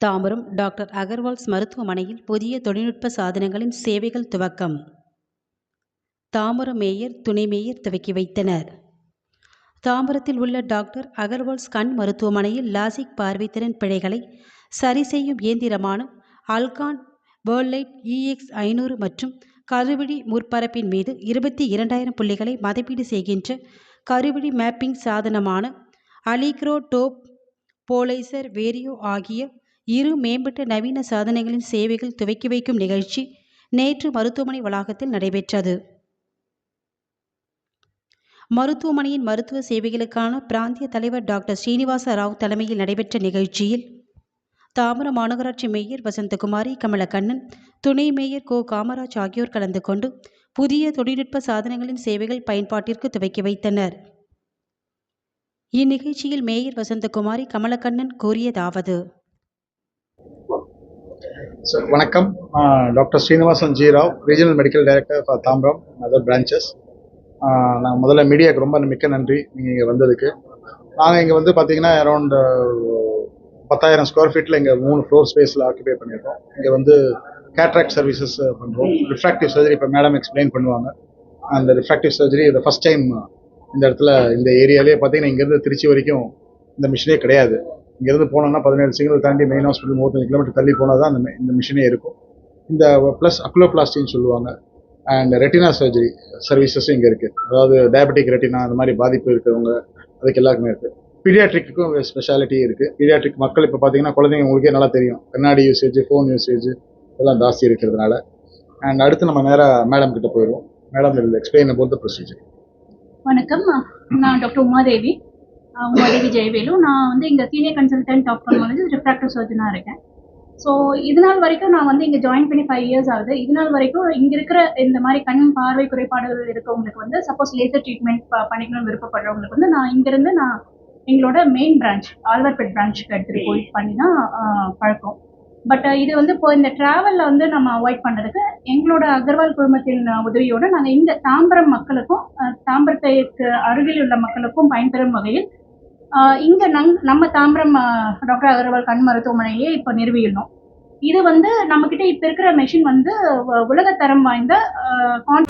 Tambaram doctor Agarwal's மருத்துவமனையில் புதிய தொழில்நுட்ப சாதனங்களின் சேவைகள் துவக்கம். தாம்பரம் மேயர் துணை மேயர் துவக்கி வைத்தனர். தாம்பரத்தில் உள்ள டாக்டர் அகர்வால்ஸ் கண் மருத்துவமனையில் லாசிக் பார்வைத்திறன் பிழைகளை சரி செய்யும் இயந்திரமான அல்கான் வேர்ல்ட்லைட் இஎக்ஸ் ஐநூறு மற்றும் கருவிழி முற்பரப்பின் மீது இருபத்தி இரண்டாயிரம் புள்ளிகளை மதிப்பீடு செய்கின்ற கருவிழி மேப்பிங் சாதனமான அலிக்ரோ டோப் போலைசர் வேரியோ ஆகிய இரு மேம்பட்ட நவீன சாதனைகளின் சேவைகள் துவக்கி வைக்கும் நிகழ்ச்சி நேற்று மருத்துவமனை வளாகத்தில் நடைபெற்றது. மருத்துவமனையின் மருத்துவ சேவைகளுக்கான பிராந்திய தலைவர் டாக்டர் ஸ்ரீனிவாச ராவ் தலைமையில் நடைபெற்ற நிகழ்ச்சியில் தாமர மாநகராட்சி மேயர் வசந்தகுமாரி கமலக்கண்ணன் துணை மேயர் கோ. காமராஜ் ஆகியோர் கலந்து கொண்டு புதிய தொழில்நுட்ப சாதனங்களின் சேவைகள் பயன்பாட்டிற்கு துவக்கி வைத்தனர். இந்நிகழ்ச்சியில் மேயர் வசந்தகுமாரி கமலக்கண்ணன் கூறியதாவது சார் வணக்கம். Doctor Srinivasan G Rao regional medical director for Tambaram other branches நாங்கள் முதல்ல மீடியாவுக்கு ரொம்ப மிக்க நன்றி நீங்கள் இங்கே வந்ததுக்கு. நாங்கள் இங்கே வந்து பார்த்தீங்கன்னா அரௌண்ட் பத்தாயிரம் ஸ்கொயர் ஃபீட்டில் இங்கே மூணு ஃப்ளோர் ஸ்பேஸில் ஆக்கிபை பண்ணியிருக்கோம் இங்கே வந்து கேட்ராக்ட் சர்வீசஸ் பண்ணுறோம் ரிஃப்ராக்டிவ் சர்ஜரி இப்போ மேடம் எக்ஸ்பிளைன் பண்ணுவாங்க. அந்த ரிஃப்ராக்டிவ் சர்ஜரி இதை ஃபஸ்ட் டைம் இந்த இடத்துல இந்த ஏரியாலே பார்த்தீங்கன்னா இங்கேருந்து திருச்சி வரைக்கும் இந்த மிஷினே கிடையாது. இங்கேருந்து போனோம்னா பதினேழு சிங்கிள் தாண்டி மெயின் ஹாஸ்பிட்டல் மூணு கிலோமீட்டர் தள்ளி போனால் தான் அந்த இந்த மிஷினே இருக்கும். இந்த ப்ளஸ் அக்லோபிளாஸ்டின்னு சொல்லுவாங்க. அண்ட் ரெட்டினா சர்ஜரி சர்வீசஸும் இங்கே இருக்குது அதாவது டயபெட்டிக் ரெட்டினா அந்த மாதிரி பாதிப்பு இருக்கிறவங்க அதுக்கு எல்லாருக்குமே இருக்குது பீடியாட்ரிக்கும் ஸ்பெஷாலிட்டி இருக்குது பீடியாட்ரிக் மக்கள் இப்போ பார்த்தீங்கன்னா குழந்தைங்க உங்களுக்கே நல்லா தெரியும். கண்ணாடி யூசேஜ் ஃபோன் யூசேஜ் இதெல்லாம் ஜாஸ்தி இருக்கிறதுனால. அண்ட் அடுத்து நம்ம நேராக மேடம் கிட்ட போயிடுவோம். மேடம் இதில் எக்ஸ்பிளைன் அபவுட் த ப்ரொசீஜர் வணக்கம். நான் டாக்டர் உமாதேவி. அஹ் ஜெயவேலு நான் வந்து இங்கே சீனியர் கன்சல்டன்ட் ஆஃப்டர்மாலஜி ரிஃப்ராக்டிவ் சர்ஜனாக இருக்கேன். ஸோ இது நாள் வரைக்கும் நான் வந்து இங்கே ஜாயின் பண்ணி ஃபைவ் இயர்ஸ் ஆகுது. இது நாள் வரைக்கும் இங்கே இருக்கிற இந்த மாதிரி கண் பார்வை குறைபாடுகள் இருக்கவங்களுக்கு வந்து சப்போஸ் லேசர் ட்ரீட்மெண்ட் பண்ணிக்கணும்னு விருப்பப்படுறவங்களுக்கு வந்து நான் இங்கேருந்து நான் எங்களோட மெயின் பிரான்ச் ஆல்வர்பெட் பிரான்ச்சுக்கு எடுத்துகிட்டு போய் பண்ணி தான் பழக்கம். பட் இது வந்து இப்போ இந்த ட்ராவலில் வந்து நம்ம அவாய்ட் பண்ணுறதுக்கு எங்களோட அகர்வால் குழுமத்தின் உதவியோடு நாங்கள் இந்த தாம்பரம் மக்களுக்கும் தாம்பரத்தைக்கு தாம்பரத்துக்கு அருகில் உள்ள மக்களுக்கும் பயன்பெறும் வகையில் இங்க நங் நம்ம தாம்பரம் டாக்டர் அகர்வால் கண் மருத்துவமனையிலேயே இப்போ நிறுவியிருந்தோம் இது வந்து நம்ம கிட்ட இப்ப இருக்கிற மெஷின் வந்து உலகத்தரம் வாய்ந்த கான்